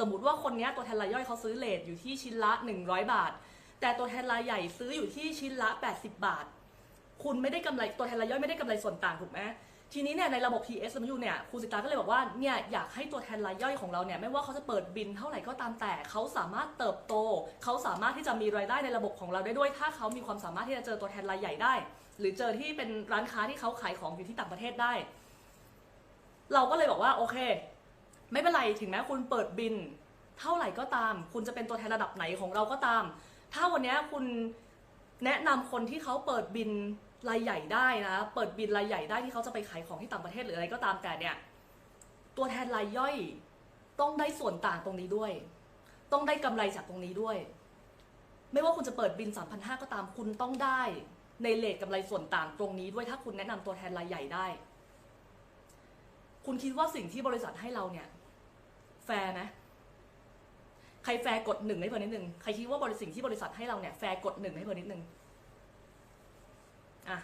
สมมติว่าคนนี้ตัวแทนรายย่อยเขาซื้อเลทอยู่ที่ชิ้นละ 100 บาท แต่ตัวแทนรายใหญ่ซื้ออยู่ที่ชิ้นละ 80 บาท คุณไม่ได้กำไรตัวแทนรายย่อยไม่ได้กำไรส่วนต่างถูกไหมทีนี้เนี่ยในระบบ TSMU เนี่ยครูสิตาก็เลยบอกว่าเนี่ยอยากให้ตัวแทนรายย่อยของเราเนี่ยไม่ว่าเขาจะเปิดบินเท่าไหร่ก็ตามแต่เขาสามารถเติบโต เขาสามารถที่จะมีรายได้ในระบบของเราได้ด้วย ถ้าเขามีความสามารถที่จะเจอตัวแทนรายใหญ่ได้ หรือเจอที่เป็นร้านค้าที่เขาขายของอยู่ที่ต่างประเทศได้ เราก็เลยบอกว่าโอเค ไม่เป็นไรถึงแม้คุณเปิดบิน เท่าไหร่ก็ตาม คุณจะเป็นตัวแทนระดับไหนของเราก็ตาม ถ้าวันนี้คุณแนะนำคนที่เขาเปิดบินรายใหญ่ได้นะ เปิดบินรายใหญ่ได้ที่เขาจะไปขายของที่ต่างประเทศหรืออะไรก็ตามแต่เนี่ย ตัวแทนรายย่อยต้องได้ส่วนต่างตรงนี้ด้วย ต้องได้กำไรจากตรงนี้ด้วย ไม่ว่าคุณจะเปิดบิน 3,500 ก็ตามคุณต้องได้ในเลทกำไรส่วนต่างตรงนี้ด้วยถ้าคุณแนะนำตัวแทนรายใหญ่ได้ คุณคิดว่าสิ่งที่บริษัทให้เราเนี่ย ร์ไหมใครแฟร์กดหนึ่งให้เพิ่มนิดนึง ใครคิดว่าบริสิ่งที่บริษัทให้เราเนี่ยแฟร์กดหนึ่งให้เพิ่มนิดนึง อะ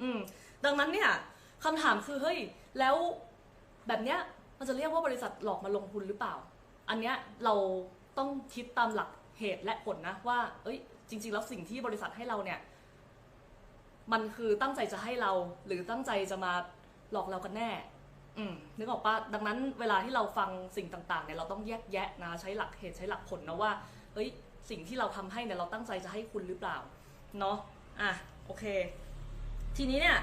อืม ดังนั้นเนี่ยคำถามคือเฮ้ย แล้วแบบเนี้ยมันจะเรียกว่าบริษัทหลอกมาลงทุนหรือเปล่า อันเนี้ยเราต้องคิดตามหลักเหตุและผลนะว่า เอ้ย จริง ๆ แล้วสิ่งที่บริษัทให้เราเนี่ย มันคือตั้งใจจะให้เรา หรือตั้งใจจะมาหลอกเรากันแน่ นึกออกปะดังนั้นเวลาที่เราฟังสิ่งต่างๆเนี่ยเราต้องแยกแยะนะใช้หลักเหตุใช้หลักผลนะว่าเอ้ยสิ่งที่เราทำให้เนี่ยเราตั้งใจจะให้คุณหรือเปล่าเนาะอะโอเค ทีนี้เนี่ย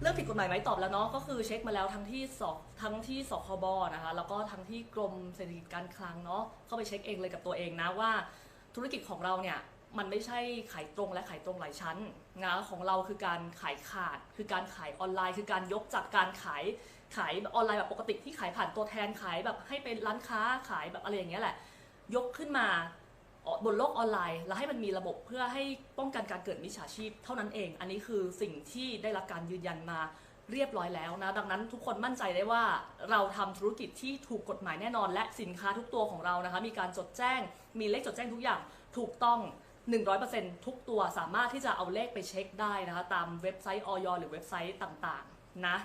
เรื่องผิดกฎหมายไหมตอบแล้วเนาะก็คือเช็คมาแล้วทั้งที่สอทั้งที่สคบนะคะแล้วก็ทั้งที่กรมเศรษฐกิจการคลังเนาะเข้าไปเช็คเองเลยกับตัวเองนะว่า ธุรกิจของเราเนี่ยมันไม่ใช่ขายตรงและขายตรงหลายชั้นนะของเราคือการขายขาด คือการขายออนไลน์ คือการยกจากการขาย ขายออนไลน์แบบปกติที่ขายผ่านตัวแทนขายแบบให้เป็นร้านค้าขายแบบอะไรอย่างเงี้ยแหละ ยกขึ้นมาบนโลกออนไลน์ แล้วให้มันมีระบบเพื่อให้ป้องกันการเกิดมิจฉาชีพเท่านั้นเอง อันนี้คือสิ่งที่ได้รับการยืนยันมาเรียบร้อยแล้วนะ ดังนั้นทุกคนมั่นใจได้ว่าเราทำธุรกิจที่ถูกกฎหมายแน่นอน และสินค้าทุกตัวของเรานะคะ มีการจดแจ้ง มีเลขจดแจ้งทุกอย่างถูกต้อง 100%ทุกตัวสามารถที่จะเอาเลขไปเช็คได้นะคะ ตามเว็บไซต์ออยหรือเว็บไซต์ต่างๆ นะ